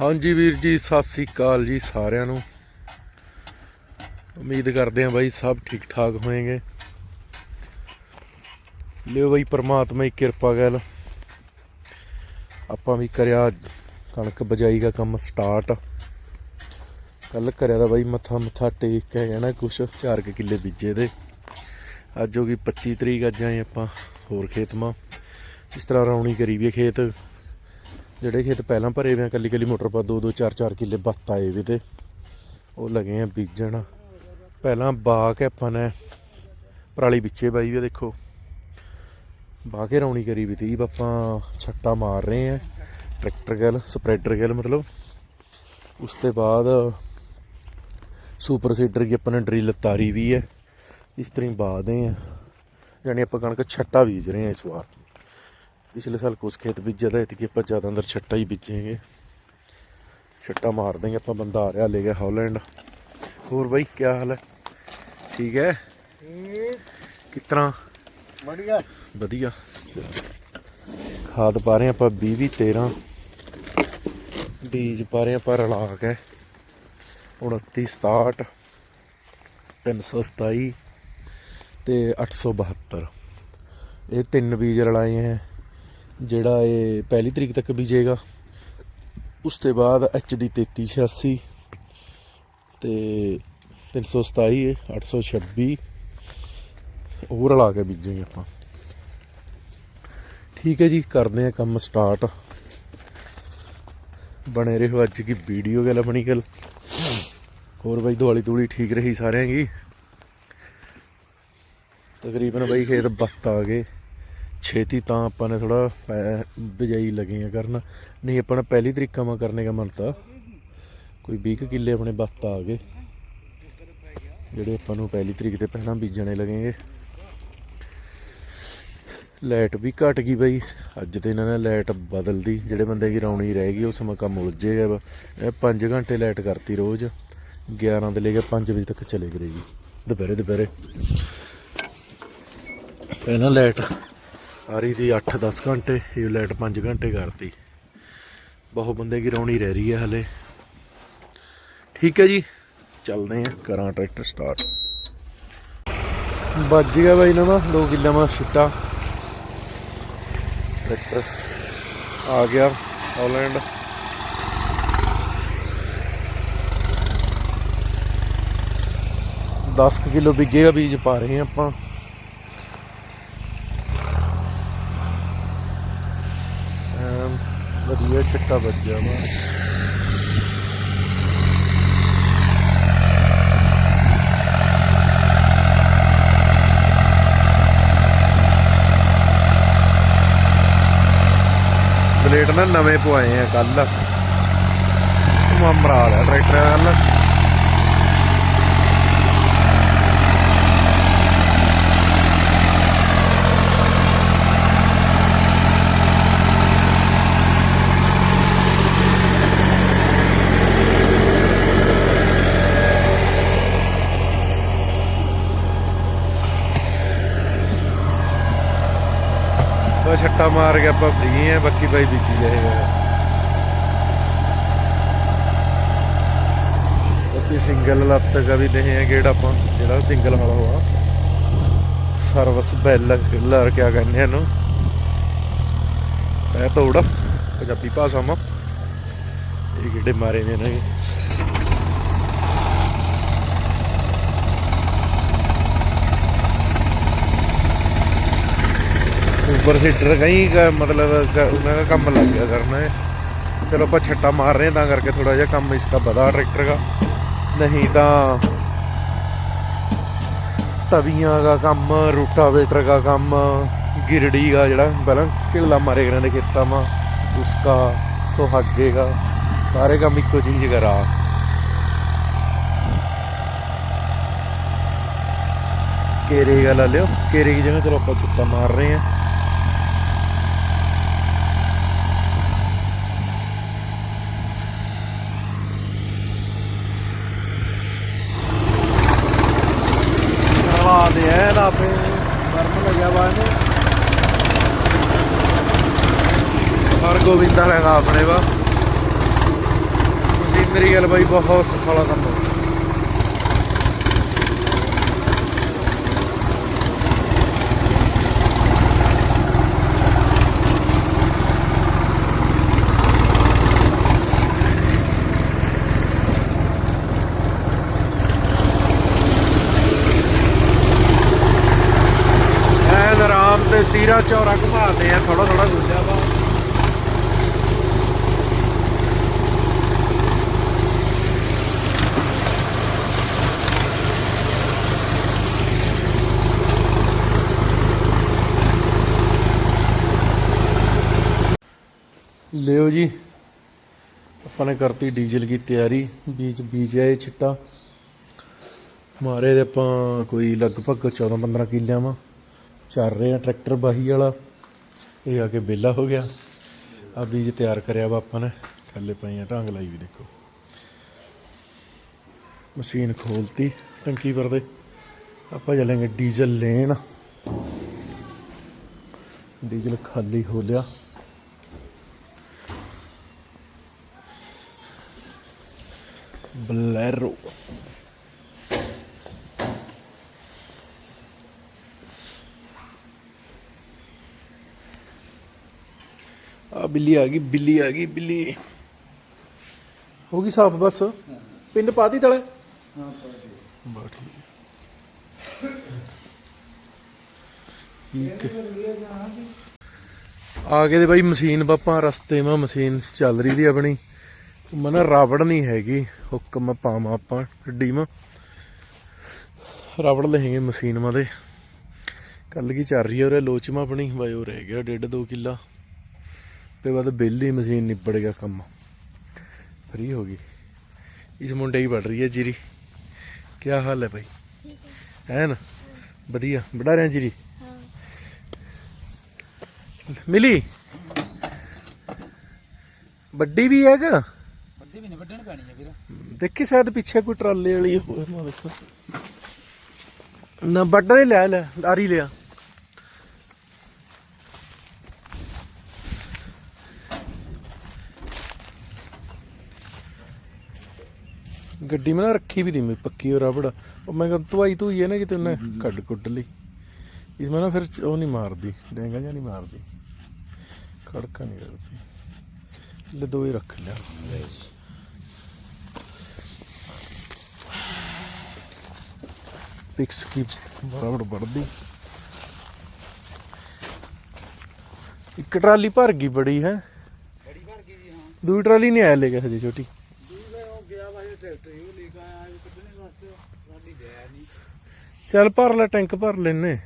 ਹਾਂਜੀ ਵੀਰ ਜੀ, ਸਤਿ ਸ੍ਰੀ ਅਕਾਲ ਜੀ ਸਾਰਿਆਂ ਨੂੰ। ਉਮੀਦ ਕਰਦੇ ਹਾਂ ਬਾਈ ਸਭ ਠੀਕ ਠਾਕ ਹੋਏਗੇ। ਲਿਓ ਬਾਈ ਪਰਮਾਤਮਾ ਦੀ ਕਿਰਪਾ ਗੱਲ। ਆਪਾਂ ਵੀ ਕਰਿਆ ਕਣਕ ਬਜਾਈ ਦਾ ਕੰਮ ਸਟਾਰਟ ਕੱਲ ਕਰਿਆ ਦਾ ਬਾਈ ਮੱਥਾ ਮੱਥਾ ਟੇਕ ਕੇ ਜਾਣਾ ਕੁਛ 4 ਕੁ ਕਿੱਲੇ ਬੀਜੇ ਦੇ। ਅੱਜ ਹੋ ਗਈ 25 ਤਰੀਕ, ਅੱਜ ਆਏ ਆਪਾਂ ਹੋਰ ਖੇਤ ਮਾ। ਇਸ ਤਰ੍ਹਾਂ ਰੌਣੀ ਕਰੀ ਵੀ ਖੇਤ। ਜਿਹੜੇ ਖੇਤ ਪਹਿਲਾਂ ਭਰੇ ਹੋਏ ਆ, ਕੱਲੀ ਕੱਲੀ ਮੋਟਰ ਪਾ, ਦੋ ਦੋ ਚਾਰ ਚਾਰ ਕਿੱਲੇ ਬੱਤ ਆਏ ਵੀ ਤੇ। ਉਹ ਲਗੇ ਆ ਬੀਜਣ। ਪਹਿਲਾਂ ਬਾ ਕੇ ਆਪਾਂ ਨੇ, ਪਰਾਲੀ ਵਿੱਚੇ ਬਾਈ ਵੀ ਆ, ਦੇਖੋ। ਬਾ ਕੇ ਰੌਣੀ ਕਰੀ ਵੀ ਤੀ ਆਪਾਂ ਛੱਟਾ ਮਾਰ ਰਹੇ ਆ, ਟਰੈਕਟਰ ਗੱਲ, ਸਪਰੈਡਰ ਗੱਲ ਮਤਲਬ। ਉਸ ਤੋਂ ਬਾਅਦ ਸੁਪਰ ਸੀਡਰ ਕੀ ਆਪਾਂ ਨੇ ਡਰਿਲ ਤਾਰੀ ਵੀ ਹੈ। ਇਸ ਤਰ੍ਹਾਂ ਹੀ ਬਾਦੇ ਆ। ਯਾਨੀ ਆਪਾਂ ਕਣਕ ਛੱਟਾ ਬੀਜ ਰਹੇ ਆ ਇਸ ਵਾਰ। ਪਿਛਲੇ ਸਾਲ ਕੁਛ ਖੇਤ ਬੀਜਿਆ ਤਾਂ ਇਤਕੀ ਆਪਾਂ ਜ਼ਿਆਦਾ ਅੰਦਰ ਛੱਟਾ ਹੀ ਬੀਜੇਗੇ ਛੱਟਾ ਮਾਰ ਦੇਂਗੇ ਆਪਾਂ ਬੰਦਾ ਆ ਰਿਹਾ ਲੈ ਗਿਆ ਹਾਲੈਂਡ ਹੋਰ ਬਾਈ ਕੀ ਹਾਲ ਹੈ ਠੀਕ ਹੈ ਕਿਸ ਤਰ੍ਹਾਂ बढ़िया ਵਧੀਆ ਖਾਦ ਪਾ ਰਹੇ ਆਪਾਂ 20 20 13 ਬੀਜ ਪਾ ਰਹੇ ਆਪਾਂ ਰਲਾ ਕੇ 29 67 327 ਤੇ 872 ਇਹ ਤਿੰਨ ਬੀਜ ਰਲਾਏ ਹੈ ਜਿਹੜਾ ਇਹ ਪਹਿਲੀ ਤਰੀਕ ਤੱਕ ਬੀਜੇਗਾ, ਉਸ ਤੋਂ ਬਾਅਦ HD 3386 ਤੇ 327 826 ਹੋਰ ਰਲਾ ਕੇ ਬੀਜਾਂਗੇ ਆਪਾਂ। ਠੀਕ ਹੈ ਜੀ, ਕਰਦੇ ਆ ਕੰਮ ਸਟਾਰਟ ਬਣੇ ਰਹੋ ਅੱਜ ਕੀ ਵੀਡੀਓ ਗੱਲ, ਆਪਣੀ ਗੱਲ। ਹੋਰ ਬਾਈ, ਦਿਵਾਲੀ ਤੂੜੀ ਠੀਕ ਰਹੀ ਸਾਰਿਆਂ ਦੀ? ਤਕਰੀਬਨ ਬਾਈ ਖੇਤ ਬੱਤ ਆ ਗਏ। ਛੇਤੀ ਤਾਂ ਆਪਾਂ ਨੇ ਥੋੜਾ ਬਿਜਾਈ ਲਗੇ ਆ ਕਰਨ। ਨਹੀਂ ਆਪਣਾ ਪਹਿਲੀ ਤਰੀਕਾ ਮਾ ਕਰਨੇ ਦਾ ਮਨ ਕੋਈ 20 ਕੁ ਕਿੱਲੇ ਆਪਣੇ ਬੱਤ ਆ ਗਏ। ਜਿਹੜੇ ਆਪਾਂ ਨੂੰ ਪਹਿਲੀ ਤਰੀਕ ਤੇ ਪਹਿਲਾਂ ਬੀਜਣੇ ਲੱਗेंगे ਲਾਈਟ ਵੀ ਘਟ ਗਈ ਬਈ। ਅੱਜ ਤੇ ਇਹਨਾਂ ਨੇ ਲਾਈਟ ਬਦਲਦੀ। ਜਿਹੜੇ ਬੰਦੇ ਦੀ ਰੌਣੀ ਰਹਿ ਗਈ, ਉਹ ਸਮਾਂ ਕੰਮ ਉਲਝੇਗਾ ਵਾ। ਇਹ 5 ਘੰਟੇ ਲਾਈਟ ਕਰਤੀ ਰੋਜ਼। 11 ਦੇ ਲੈ ਕੇ 5 ਵਜੇ ਤੱਕ ਚਲੇ ਕਰੇਗੀ। ਦੁਪਹਿਰੇ ਦੁਪਹਿਰੇ। ਪਹਿਲਾਂ ਲਾਈਟ ਆ ਰਹੀ ਸੀ 8-10 ਘੰਟੇ, ਇਹ ਲਾਈਟ 5 ਘੰਟੇ ਕਰਤੀ। ਬਹੁਤ ਬੰਦੇ ਦੀ ਰੌਣੀ ਰਹਿ ਰਹੀ ਹੈ ਹਲੇ। ਠੀਕ ਹੈ ਜੀ, ਚੱਲਦੇ ਆ ਕਰਾਂ ਟਰੈਕਟਰ ਸਟਾਰਟ ਵੱਜ ਗਿਆ ਬਾਈ ਨਵਾਂ 2 ਕਿੱਲਾ ਮਾ ਛਿੱਟਾ। ਟਰੈਕਟਰ ਆ ਗਿਆ ਹਾਲੈਂਡ ਦਸ ਕੁ ਕਿਲੋ ਬੀਜੇਗਾ ਬੀਜ ਪਾ ਰਹੇ ਹਾਂ ਆਪਾਂ। ਵਧੀਆ ਛਿੱਟਾ ਵੱਜਿਆ ਵਾ। ਬਲੇਡ ਨਾ ਨਵੇਂ ਪਵਾਏ ਆ ਕੱਲ ਮਮਰਾ ਦਾ ਟਰੈਕਟਰ ਕੱਲ ਬਸ ਛੱਟਾ ਮਾਰ ਕੇ ਆਪਾਂ ਫਰੀ ਆ, ਬਾਕੀ ਬਾਈ ਬੀਜੀ ਜਾਏਗਾ ਬਾਕੀ ਸਿੰਗਲ ਲੱਤ ਕਾ ਵੀ ਨਹੀਂ ਹੈ ਕਿਹੜਾ ਆਪਾਂ, ਜਿਹੜਾ ਸਿੰਗਲ ਵਾਲਾ ਹੋਆ ਸਰਵਿਸ ਬੈਲ ਲਰ ਕਿਆ ਕਹਿੰਦੇ ਇਹਨੂੰ। ਇਹ ਤੋੜ, ਪੰਜਾਬੀ ਭਾਸ਼ਾ ਮਾ। ਇਹ ਕਿਹੜੇ ਮਾਰੇ ਨੇ ਨੇ ਉਪਰ ਸੀਟਰ ਕਈ ਮਤਲਬ ਉਹਨਾਂ ਦਾ ਕੰਮ ਲੱਗ ਗਿਆ ਕਰਨਾ ਹੈ। ਚਲੋ ਆਪਾਂ ਛੱਟਾ ਮਾਰ ਰਹੇ ਤਾਂ ਕਰਕੇ ਥੋੜਾ ਜਿਹਾ ਕੰਮ ਇਸਕਾ ਵਧਾ ਟਰੈਕਟਰ ਦਾ। ਨਹੀਂ ਤਾਂ ਤਵੀਆਂ ਦਾ ਕੰਮ ਰੂਟਾ ਵੇਟਰ ਦਾ ਕੰਮ, ਗਿਰੜੀ ਦਾ ਜਿਹੜਾ, ਪਹਿਲਾਂ ਢਿੱਲਾ ਮਾਰੇ ਕਰਨ ਦੇ ਖੇਤਾਂ ਮਾ, ਉਸਕਾ, ਸੁਹਾਗੇ ਦਾ, ਸਾਰੇ ਕੰਮ ਇੱਕੋ ਚੀਜ਼ ਕਰਾ। ਕੇਰੇ ਦਾ ਲਾ ਲਿਓ, ਕੇਰੇ ਦੀ ਜਗ੍ਹਾ ਚਲੋ ਆਪਾਂ ਛੱਟਾ ਮਾਰ ਰਹੇ ਆ ਗੋਬਿੰਦਾ ਹੈਗਾ ਆਪਣੇ ਵਾ। ਤੁਸੀਂ ਮੇਰੀ ਗੱਲ ਬਾਈ ਬਹੁਤ ਸਫਲਾ ਕੰਮ ਲਿਓ ਜੀ। ਆਪਾਂ ਨੇ ਕਰਤੀ ਡੀਜ਼ਲ ਦੀ ਤਿਆਰੀ, ਬੀਜ ਬੀਜ ਆਏ ਛਿੱਟਾ। ਮਾਰੇ ਦੇ ਆਪਾਂ ਕੋਈ ਲਗਭਗ 14 15 ਕਿੱਲਿਆਂ ਵਾ। ਚੱਲ ਰਹੇ ਆ ਟਰੈਕਟਰ ਬਾਹੀ ਵਾਲਾ। ਇਹ ਆ ਕੇ ਬੇਲਾ ਹੋ ਗਿਆ। ਆ ਬੀਜ ਤਿਆਰ ਕਰਿਆ ਵਾ ਆਪਾਂ ਨੇ। ਥੱਲੇ ਪਈ ਆ ਢੰਗ ਲਾਈ ਵੀ ਦੇਖੋ। ਮਸ਼ੀਨ ਖੋਲਤੀ ਟੰਕੀ ਪਰ ਦੇ ਆਪਾਂ ਚੱਲਾਂਗੇ ਡੀਜ਼ਲ ਲੈਣ। ਡੀਜ਼ਲ ਖਾਲੀ ਹੋ ਲਿਆ। ਬਲੈਰੋ ਆ ਬਿੱਲੀ ਆ ਗਈ, ਬਿੱਲੀ ਆ ਗਈ, ਬਿੱਲੀ। ਹੋ ਗਈ ਸਾਫ਼ ਬਸ। ਪਿੰਡ ਪਾਤੀ ਤਲੇ? ਹਾਂ ਬਾ ਠੀਕ। ਆ ਗਏ ਦੇ ਬਾਈ ਮਸ਼ੀਨ, ਬਾਪਾ, ਰਸਤੇ ਮਾ ਮਸ਼ੀਨ ਚੱਲ ਰਹੀ ਦੀ ਆਪਣੀ। ਮਨ ਰਾਵੜ ਨਹੀਂ ਹੈਗੀ, ਹੁਕਮ ਪਾਵਾਂ ਆਪਾਂ ਗੱਡੀ ਮਾ। ਰਾਵੜ ਲਹੇਗੇ ਮਸ਼ੀਨ ਦੇ। ਕੱਲ ਕੀ ਚੱਲ ਰਹੀ ਹੈ ਉਰੇ? ਲੋਚਮਾ ਆਪਣੀ? ਬਾਈ, ਉਹ ਰਹਿ ਗਿਆ ਡੇਢ ਦੋ ਕਿੱਲਾ। ਤੇ ਬਾਅਦ ਬੇਲੀ ਮਸ਼ੀਨ ਨਿਬੜ ਗਿਆ ਕੰਮ। ਫਰੀ ਹੋ ਗਈ। ਇਸ ਮੁੰਡੇ ਹੀ ਵੱਢ ਰਹੀ ਹੈ ਜੀਰੀ। ਕੀ ਹਾਲ ਹੈ ਭਾਈ ਹੈ ਨਾ? ਵਧੀਆ। ਵੜਾ ਰਿਆਂ ਜੀਰੀ? ਮਿਲੀ? ਵੱਡੀ ਵੀ ਹੈਗਾ? ਪੈਣੀ ਹੈ ਵੀਰ। ਦੇਖੀ ਸ਼ਾਇਦ ਪਿੱਛੇ ਕੋਈ ਟਰਾਲੇ ਵਾਲੀ ਹੋਵੇ ਮੈਂ ਦੇਖੋ ਨਾ ਵੱਡਾ ਦੇ ਲੈ ਲੈ ਆਰੀ ਲਿਆ। ਗੱਡੀ ਮੈਂ ਨਾ ਰੱਖੀ ਵੀ ਦੀ ਮੈਂ ਪੱਕੀ ਉਹ ਰਬੜ। ਉਹ ਮੈਂ ਕਿਹਾ ਧਵਾਈ ਧੂਈ ਹੈ ਨਾ ਕਿਤੇ ਉਹਨੇ ਕੱਢ ਕੁੱਟ ਲਈ। ਇਸ ਮੈਂ ਨਾ ਫਿਰ ਉਹ ਨਹੀਂ ਮਾਰਦੀ ਡੈਂਗਾ ਜਾਂ ਨਹੀਂ ਮਾਰਦੀ। ਖੜਕਾ ਨਹੀਂ ਕਰਦੀ। ਲੈ ਦੋ ਹੀ ਰੱਖ ਲਿਆ। Pixki ਬਰਾਬਰ ਵੜਦੀ ਇੱਕ ਟਰਾਲੀ ਭਰ ਗਈ ਬੜੀ ਹੈ? ਬੜੀ ਭਰ ਗਈ ਜੀ ਹਾਂ। ਦੂਜੀ ਟਰਾਲੀ ਨਹੀਂ ਆਇਆ ਲੈ ਕੇ ਹਜੇ ਛੋਟੀ। ਚੱਲ ਭਰ ਲੈ ਟੈਂਕ ਭਰ ਲੈਨੇ।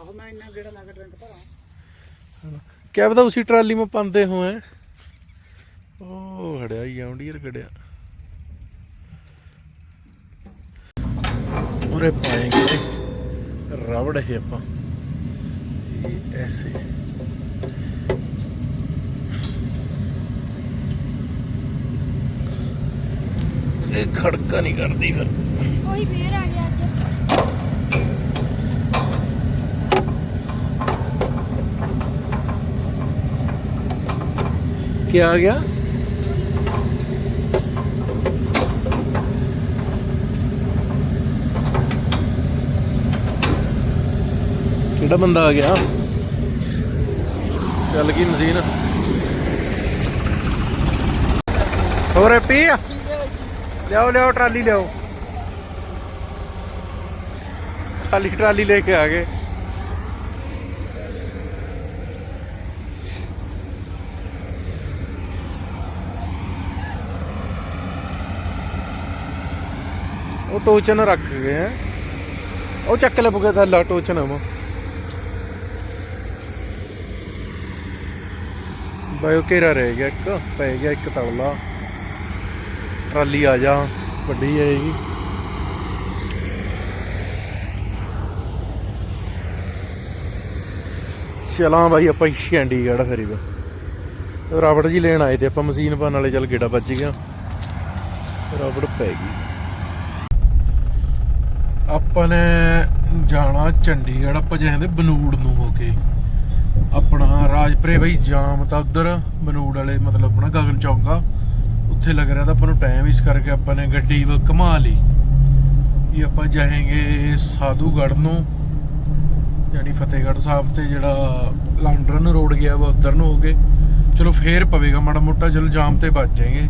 ਆਹ ਮੈਂ ਇੰਨਾ ਗੇੜਾ ਲਾ ਕੇ ਟੈਂਕ ਭਰਾਂ। ਕਿਆ ਪਤਾ ਉਸੀ ਟਰਾਲੀ ਮੇ ਪਾਉਂਦੇ ਹੋਏ ਉਰੇ ਪਾਏਗੇ। ਰਬੜ ਹੈ ਆਪਾਂ। ਇਹ ਐਸੇ। ਇਹ ਖੜਕਾ ਨਹੀਂ ਕਰਦੀ ਫਿਰ। ਕੋਈ ਫੇਰ ਆ ਗਿਆ ਅੱਜ। ਕੀ ਆ ਗਿਆ? ਕਿਹੜਾ ਬੰਦਾ ਆ ਗਿਆ? ਚੱਲ ਗਈ ਮਸ਼ੀਨ। ਹੋਰ ਪੀ? ਲਿਆਓ ਲਿਆਓ, ਟਰਾਲੀ ਲਿਆਓ। ਖਾਲੀ ਟਰਾਲੀ ਲੈ ਕੇ ਆ ਗਏ। ਉਹ ਟੋਚਨ ਰੱਖ ਗਏ ਹੈ ਉਹ ਚੱਕ ਲੈ ਬੁਗੇ ਥੱਲਾ ਟੋਚਨ ਆ ਬਾਇਓ ਘੇਰਾ ਰਹਿ ਗਿਆ ਇੱਕ, ਪੈ ਗਿਆ ਇੱਕ ਤਵਲਾ ਟਰਾਲੀ ਆ ਜਾ, ਵੱਡੀ ਆਏਗੀ ਚਲਾਂ ਬਾਈ, ਆਪਾਂ ਚੰਡੀਗੜ੍ਹ ਫਰੀ ਵਾ। ਜੀ ਲੈਣ ਆਏ ਤੇ ਆਪਾਂ ਮਸ਼ੀਨ ਪਾਣ ਵਾਲੇ, ਚੱਲ ਗੇੜਾ ਵੱਜ ਗਿਆ। ਰਾਵੜ ਪੈ ਗਈ। ਆਪਾਂ ਨੇ ਜਾਣਾ ਚੰਡੀਗੜ੍ਹ, ਆਪਾਂ ਜਾਂਦੇ ਬਨੂੜ ਨੂੰ ਹੋ ਕੇ। ਆਪਣਾ ਰਾਜਪੁਰੇ ਬਈ ਜਾਮ ਤਾਂ ਉਧਰ ਬਨੂੜ ਵਾਲੇ, ਮਤਲਬ ਆਪਣਾ ਗਗਨ ਚੌਂਕਾ। ਉੱਥੇ ਲੱਗ ਰਿਹਾ ਤਾਂ ਆਪਾਂ ਨੂੰ ਟਾਈਮ ਇਸ ਕਰਕੇ ਆਪਾਂ ਨੇ ਗੱਡੀ ਵਾ ਘੁਮਾ ਲਈ। ਇਹ ਆਪਾਂ ਜਾਏਂਗੇ ਸਾਧੂਗੜ੍ਹ ਨੂੰ। ਜਾਨੀ ਫਤਿਹਗੜ੍ਹ ਸਾਹਿਬ ਤੇ ਜਿਹੜਾ ਲੰਡਨ ਰੋਡ ਗਿਆ ਵਾ, ਉਧਰ ਨੂੰ ਹੋ ਗਏ। ਚਲੋ ਫੇਰ ਪਵੇਗਾ ਮਾੜਾ ਮੋਟਾ, ਚਲੋ ਜਾਮ ਤੇ ਬਚ ਜਾਏਗੇ।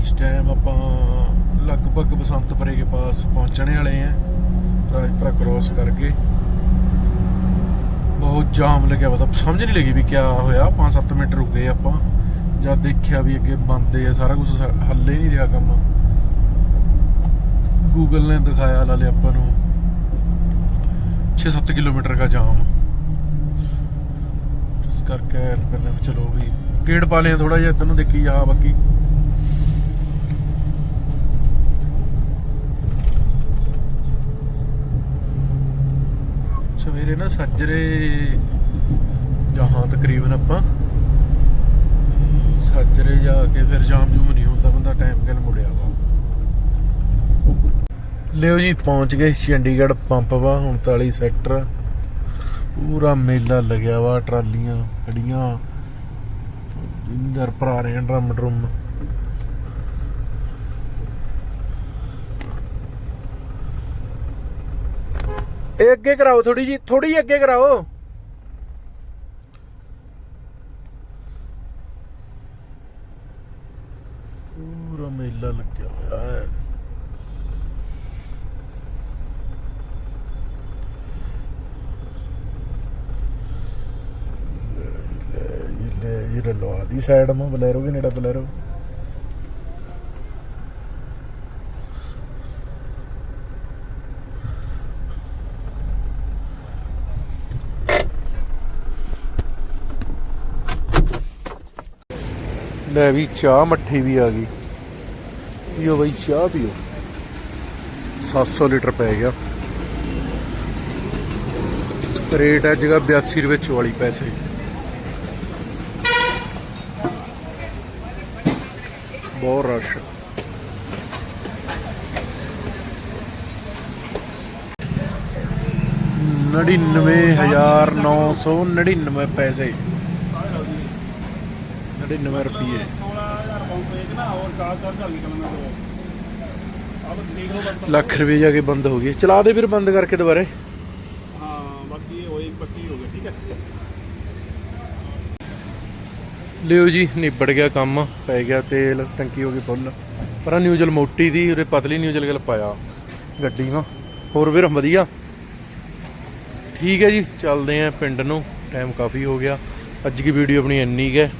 ਇਸ ਟਾਈਮ ਆਪਾਂ ਲਗਭਗ ਬਸੰਤਪੁਰੇ ਕੇ ਪਾਸ ਪਹੁੰਚਣੇ ਵਾਲੇ ਆ। ਰਾਜਪੁਰਾ ਕ੍ਰੋਸ ਕਰਕੇ। ਬਹੁਤ ਜਾਮ ਲੱਗਿਆ ਵਾ ਸਮਝ ਨਹੀਂ ਲੱਗੀ ਵੀ ਕੀ ਹੋਇਆ। 5-7 ਮਿੰਟ ਰੁਕ ਗਏ ਆਪਾਂ। ਜਦ ਦੇਖਿਆ ਵੀ ਅੱਗੇ ਬੰਦ ਆ, ਸਾਰਾ ਕੁਝ ਹੱਲੇ ਨਹੀਂ ਰਿਹਾ ਕੰਮ। ਗੂਗਲ ਨੇ ਦਿਖਾਇਆ ਲਾਲੇ ਆਪਾਂ ਨੂੰ। 6-7 ਕਿਲੋਮੀਟਰ ਦਾ ਜਾਮ। ਇਸ ਕਰਕੇ ਕਹਿੰਦੇ ਚਲੋ ਵੀ। ਗੇੜ ਪਾ ਲਿਆ ਥੋੜਾ ਜਿਹਾ ਇੱਧਰ ਨੂੰ ਦੇਖੀ ਜਾ ਬਾਕੀ। ਸਵੇਰੇ ਨਾ ਸੱਜਰੇ ਜਹਾਂ ਤਕਰੀਬਨ ਆਪਾਂ ਸੱਜਰੇ ਜਾ ਕੇ ਫਿਰ ਜਾਮ ਜੂਮ ਨਹੀਂ ਹੁੰਦਾ, ਬੰਦਾ ਟਾਈਮ ਗੱਲ ਮੁੜਿਆ ਵਾ। ਲਿਓ ਜੀ, ਪਹੁੰਚ ਗਏ ਚੰਡੀਗੜ੍ਹ ਪੰਪ ਵਾ 39 ਸੈਕਟਰ। ਪੂਰਾ ਮੇਲਾ ਲੱਗਿਆ ਵਾ, ਟਰਾਲੀਆਂ ਖੜੀਆਂ। ਇੰਦਰ ਭਰਾ ਰਹੇ ਆ ਡਰਮ ਡਰਮ ਇਹ ਅੱਗੇ ਕਰਾਓ ਥੋੜੀ ਜੀ ਥੋੜੀ ਜਿਹੀ ਅੱਗੇ ਕਰਾਓ। ਪੂਰਾ ਮੇਲਾ ਲੱਗਿਆ ਹੋਇਆ ਹੈ। ਇਹ ਲਵਾ ਦੀ ਸਾਈਡ ਮਾ ਬਲੈਰੋ ਕੇ ਨੇੜਾ ਬਲੈਰੋ। ਲੈ ਵੀ ਚਾਹ ਮੱਠੀ ਵੀ ਆ ਗਈ। ਪੀਓ ਬਈ, ਚਾਹ ਪੀਓ। 700 ਲੀਟਰ ਪੈ ਗਿਆ। ਰੇਟ ਹੈ ਜਗਾ 82 ਰੁਪਏ 44 ਪੈਸੇ। ਬਹੁਤ ਰਸ਼। ਨੜਿਨਵੇਂ ਹਜ਼ਾਰ ਨੌ ਸੌ ਨੜਿਨਵੇਂ ਪੈਸੇ। 99 रुपये ਲੱਖ ਰੁਪਏ ਜਾ ਕੇ ਬੰਦ ਹੋ ਗਈ ਚਲਾ ਦੇ ਫਿਰ ਬੰਦ ਕਰਕੇ ਦੁਬਾਰੇ। ਲਿਓ ਜੀ ਨਿਬੜ ਗਿਆ ਕੰਮ ਪੈ ਗਿਆ ਤੇਲ ਟੰਕੀ ਹੋ ਗਈ ਫੁੱਲ। ਪਰ ਆਹ ਨਿਊਜ਼ਲ ਮੋਟੀ ਦੀ ਉਹਦੇ ਪਤਲੀ ਨਿਊਜ਼ਲ ਗੱਲ ਪਾਇਆ। ਗੱਡੀ ਨਾ ਹੋਰ ਵੀਰ ਵਧੀਆ? ਠੀਕ ਹੈ ਜੀ ਚੱਲਦੇ ਆਂ ਪਿੰਡ ਨੂੰ। ਟਾਈਮ ਕਾਫੀ ਹੋ ਗਿਆ। ਅੱਜ ਦੀ ਵੀਡੀਓ ਆਪਣੀ ਇੰਨੀ ਕੁ ਹੈ।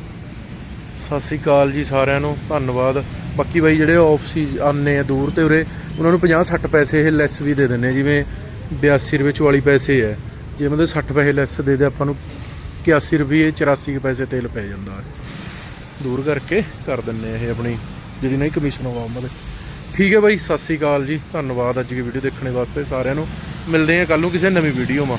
ਸਤਿ ਸ੍ਰੀ ਅਕਾਲ ਜੀ ਸਾਰਿਆਂ ਨੂੰ, ਧੰਨਵਾਦ। ਬਾਕੀ ਬਾਈ ਜਿਹੜੇ ਆਫ ਸੀ ਆਨੇ ਆ ਦੂਰ ਤੇ ਉਰੇ, ਉਹਨਾਂ ਨੂੰ 50 60 ਪੈਸੇ ਇਹ ਲੈਸ ਵੀ ਦੇ ਦਿੰਦੇ ਜਿਵੇਂ 82 ਰੁਪਏ 44 ਪੈਸੇ ਹੈ ਜੇ ਮਤਲਬ 60 ਪੈਸੇ ਲੈਸ ਦੇ ਦੇ, ਆਪਾਂ ਨੂੰ 81 ਰੁਪਏ 84 ਪੈਸੇ ਤੇਲ ਪੈ ਜਾਂਦਾ। ਹੈ ਦੂਰ ਕਰਕੇ ਕਰ ਦਿੰਨੇ ਆ ਇਹ ਆਪਣੀ ਜਿਹੜੀ ਨਹੀਂ ਕਮਿਸ਼ਨ ਹੋਵਾ ਉਹਨਾਂ ਠੀਕ ਹੈ ਬਾਈ, ਸਤਿ ਸ੍ਰੀ ਅਕਾਲ ਜੀ, ਧੰਨਵਾਦ ਅੱਜ ਦੀ ਵੀਡੀਓ ਦੇਖਣ ਵਾਸਤੇ ਸਾਰਿਆਂ ਨੂੰ। ਮਿਲਦੇ ਹਾਂ ਕੱਲ ਨੂੰ ਕਿਸੇ ਨਵੀਂ ਵੀਡੀਓ ਮਾ